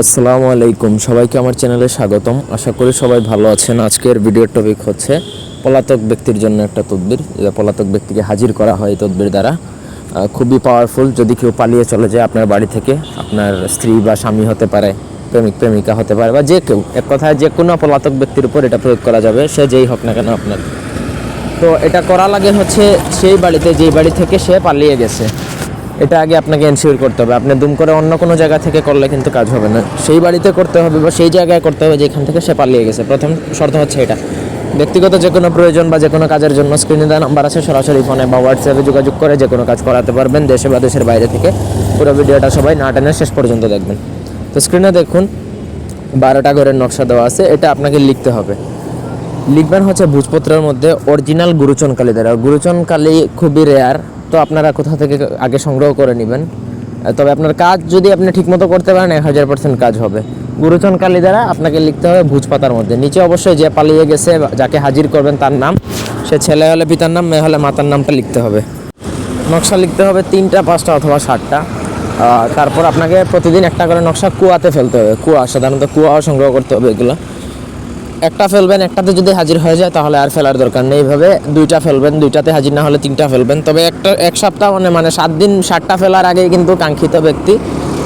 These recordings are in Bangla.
আসসালামু আলাইকুম। সবাইকে আমার চ্যানেলে স্বাগতম। আশা করি সবাই ভালো আছেন। আজকের ভিডিওর টপিক হচ্ছে পলাতক ব্যক্তির জন্য একটা তদবির। পলাতক ব্যক্তিকে হাজির করা হয় তদবির দ্বারা। খুবই পাওয়ারফুল যদি কেউ পালিয়ে চলে যায় আপনার বাড়ি থেকে, আপনার স্ত্রী বা স্বামী হতে পারে, প্রেমিক, প্রেমিকা হতে পারে, বা যে কেউ, এক কথায় যে কোনো পলাতক ব্যক্তির উপর এটা প্রয়োগ করা যাবে, সে যেই হোক না কেন আপনার। তো এটা করা লাগে হচ্ছে, সেই বাড়িতে, যেই বাড়ি থেকে সে পালিয়ে গেছে। এটা আগে আপনাকে এনশিওর করতে হবে। আপনি দুম করে অন্য কোনো জায়গা থেকে করলে কিন্তু কাজ হবে না। সেই বাড়িতে করতে হবে বা সেই জায়গায় করতে হবে যেখান থেকে সে পালিয়ে গেছে। প্রথম শর্ত হচ্ছে এটা। ব্যক্তিগত যে কোনো প্রয়োজন বা যে কোনো কাজের জন্য স্ক্রিনে দেওয়া নাম্বার আছে, সরাসরি ফোনে বা হোয়াটসঅ্যাপে যোগাযোগ করে যে কোনো কাজ করাতে পারবেন দেশে বা দেশের বাইরে থেকে। পুরো ভিডিওটা সবাই না টেনে শেষ পর্যন্ত দেখবেন। তো স্ক্রিনে দেখুন, বারোটা ঘরের নকশা দেওয়া আছে। এটা আপনাকে লিখতে হবে। লিখবেন হচ্ছে ভোজপত্রের মধ্যে অরিজিনাল গুরুচন কালী দ্বারা। গুরুচন কালী খুবই রেয়ার তো আপনারা কোথা থেকে আগে সংগ্রহ করে নেবেন? তবে আপনার কাজ যদি আপনি ঠিকমতো করতে পারেন, এক হাজার পার্সেন্ট কাজ হবে। গুরুচন কালী দ্বারা আপনাকে লিখতে হবে ভুজ পাতার মধ্যে। নিচে অবশ্যই যে পালিয়ে গেছে, যাকে হাজির করবেন তার নাম, সে ছেলে হলে পিতার নাম, মেয়ে হলে মাতার নামটা লিখতে হবে। নকশা লিখতে হবে তিনটা, পাঁচটা অথবা ষাটটা তারপর আপনাকে প্রতিদিন একটা করে নকশা কুয়াতে ফেলতে হবে। কুয়া, সাধারণত কুয়াও সংগ্রহ করতে হবে এগুলো। একটা ফেলবেন, একটাতে যদি হাজির হয়ে যায় তাহলে আর ফেলার দরকার নেই। এইভাবে দুইটা ফেলবেন, দুইটাতে হাজির না হলে তিনটা ফেলবেন। তবে একটা, এক সপ্তাহ মানে মানে সাত দিন, সাতটা ফেলার আগেই কিন্তু কাঙ্ক্ষিত ব্যক্তি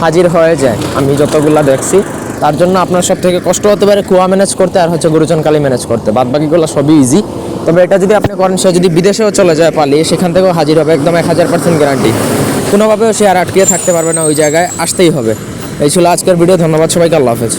হাজির হয়ে যায়। আমি যতগুলা দেখছি, তার জন্য আপনার সব থেকে কষ্ট হতে পারে কুয়া ম্যানেজ করতে আর হচ্ছে গুরুজন কালী ম্যানেজ করতে। বাদ বাকিগুলো সবই ইজি তবে এটা যদি আপনি করেন, সে যদি বিদেশেও চলে যায় পালিয়ে, সেখান থেকেও হাজির হবে, একদম এক হাজার পার্সেন্ট গ্যারান্টি কোনোভাবেও সে আর আটকিয়ে থাকতে পারবে না ওই জায়গায়, আসতেই হবে। এই ছিল আজকের ভিডিও ধন্যবাদ সবাইকে, আল্লাহ হাফেজ।